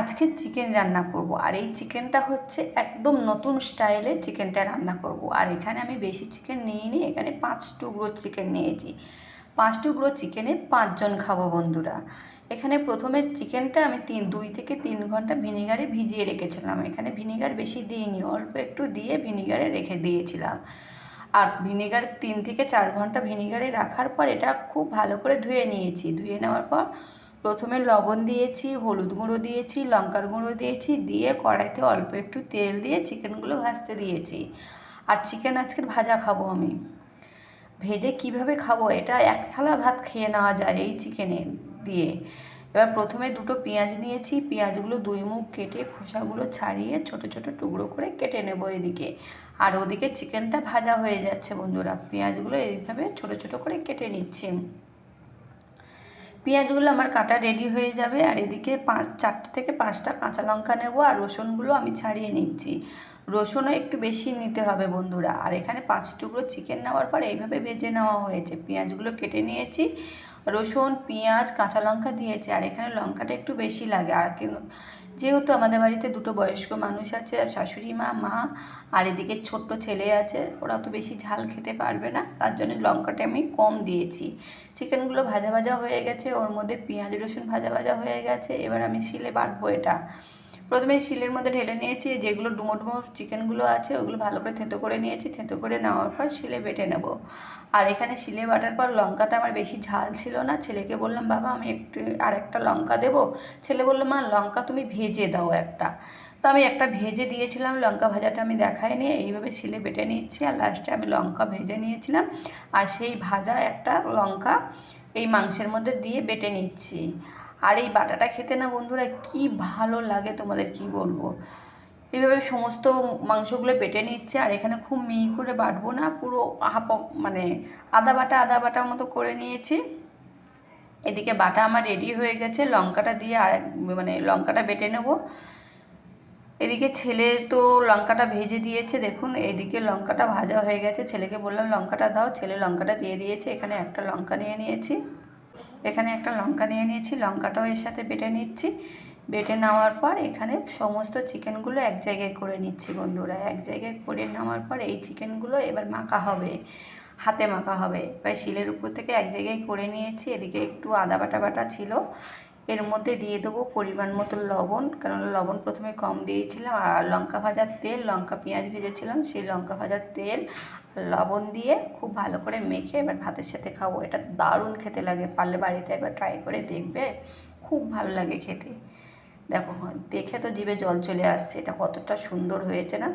আজকে চিকেন রান্না করব। আর এই চিকেনটা হচ্ছে একদম নতুন স্টাইলে চিকেনটা রান্না করব। আর এখানে আমি বেশি চিকেন নিইনি, এখানে পাঁচ টুকরো চিকেন নিয়েছি। পাঁচ টুকরো চিকেনে পাঁচজন খাব বন্ধুরা। এখানে প্রথমে চিকেনটা আমি তিন, দুই থেকে তিন ঘণ্টা ভিনিগারে ভিজিয়ে রেখেছিলাম। এখানে ভিনিগার বেশি দিইনি, অল্প একটু দিয়ে ভিনিগারে রেখে দিয়েছিলাম। আর ভিনেগার তিন থেকে চার ঘণ্টা ভিনেগারে রাখার পর এটা খুব ভালো করে ধুয়ে নিয়েছি। ধুয়ে নেওয়ার পর প্রথমে লবণ দিয়েছি, হলুদ গুঁড়ো দিয়েছি, লঙ্কার গুঁড়ো দিয়েছি, দিয়ে কড়াইতে অল্প একটু তেল দিয়ে চিকেনগুলো ভাজতে দিয়েছি। আর চিকেন আজকে ভাজা খাব আমি। ভেজে কীভাবে খাব এটা এক থালা ভাত খেয়ে নেওয়া যায় এই চিকেনে দিয়ে। এবার প্রথমে দুটো পেঁয়াজ নিয়েছি, পেঁয়াজগুলো দুই মুখ কেটে খোসাগুলো ছাড়িয়ে ছোট ছোট টুকরো করে কেটে নেব এদিকে। আর ওদিকে চিকেনটা ভাজা হয়ে যাচ্ছে বন্ধুরা, পেঁয়াজগুলো এইভাবে ছোট ছোট করে কেটে নিচ্ছি। পেঁয়াজগুলো আমার কাটা রেডি হয়ে যাবে আর এদিকে পাঁচ, চারটে থেকে পাঁচটা কাঁচা লঙ্কা নেব আর রসুনগুলো আমি ছাড়িয়ে নিচ্ছি। রসুনও একটু বেশি নিতে হবে বন্ধুরা। আর এখানে পাঁচ টুকরো চিকেন নেওয়ার পর এইভাবে ভেজে নেওয়া হয়েছে। পেঁয়াজগুলো কেটে নিয়েছি, রসুন, পেঁয়াজ, কাঁচা লঙ্কা দিয়েছি। আর এখানে লঙ্কাটা একটু বেশি লাগে। আর যেহেতু আমাদের বাড়িতে দুটো বয়স্ক মানুষ আছে, আর শাশুড়ি মা মা, আর এদিকে ছোট্ট ছেলে আছে, ওরা তো বেশি ঝাল খেতে পারবে না, তার জন্য লঙ্কাটা আমি কম দিয়েছি। চিকেনগুলো ভাজা ভাজা হয়ে গেছে, ওর মধ্যে পেঁয়াজ রসুন ভাজা ভাজা হয়ে গেছে, এবার আমি শিলে বাটবো এটা। প্রথমে শিলের মধ্যে ঢেলে নিয়েছি যেগুলো ডুমো ডুমো চিকেনগুলো আছে, ওগুলো ভালো করে থেঁতো করে নিয়েছি, থেঁতো করে নেওয়ার পর শিলে বেটে নেব। আর এখানে শিলে বাটার পর লঙ্কাটা আমার বেশি ঝাল ছিল না, ছেলেকে বললাম, বাবা, আমি একটু আর একটা লঙ্কা দেবো। ছেলে বলল, মা, লঙ্কা তুমি ভেজে দাও একটা। তো আমি একটা ভেজে দিয়েছিলাম, লঙ্কা ভাজাটা আমি দেখাই নিয়ে এইভাবে শিলে বেটে নিচ্ছি, আর লাস্টে আমি লঙ্কা ভেজে নিয়েছিলাম, আর সেই ভাজা একটা লঙ্কা এই মাংসের মধ্যে দিয়ে বেটে নিচ্ছি। আর এই বাটাটা খেতে না বন্ধুরা কি ভালো লাগে তোমাদের কি বলব? এইভাবে সমস্ত মাংসগুলো বেটে নিচ্ছে আর এখানে খুব মিহি করে বাটবো না, পুরো হাফ মানে আদা বাটা, আদা বাটার মতো করে নিয়েছি। এদিকে বাটা আমার রেডি হয়ে গেছে, লঙ্কাটা দিয়ে আর মানে লঙ্কাটা বেটে নেব। এদিকে ছেলে তো লঙ্কাটা ভেজে দিয়েছে, দেখুন এদিকে লঙ্কাটা ভাজা হয়ে গেছে। ছেলেকে বললাম, লঙ্কাটা দাও। ছেলে লঙ্কাটা দিয়ে দিয়েছে, এখানে একটা লঙ্কা নিয়ে নিয়েছি। এখানে একটা লঙ্কা নিয়ে নিয়েছি, লঙ্কাটাও এর সাথে বেটে নিচ্ছি। বেটে নেওয়ার পর এখানে সমস্ত চিকেনগুলো এক জায়গায় করে নিচ্ছি বন্ধুরা, এক জায়গায় করে নেওয়ার পর এই চিকেনগুলো এবার মাখা হবে, হাতে মাখা হবে। এবার শিলের উপর থেকে এক জায়গায় করে নিয়েছি, এদিকে একটু আদা বাটা বাটা ছিল। এর মধ্যে দিয়ে দেবো পরিমাণ মতো লবণ কারণ লবণ প্রথমে কম দিয়েছিলাম আর লঙ্কা ভাজার তেল, লঙ্কা পেঁয়াজ ভেজেছিলাম, সেই লঙ্কা ভাজার তেল লবণ দিয়ে খুব ভালো করে মেখে এবার ভাতের সাথে খাব। এটা দারুণ খেতে লাগে, পারলে বাড়িতে একবার ট্রাই করে দেখবে, খুব ভালো লাগে খেতে। দেখো, দেখে তো জিভে জল চলে আসছে, এটা কতটা সুন্দর হয়েছে না?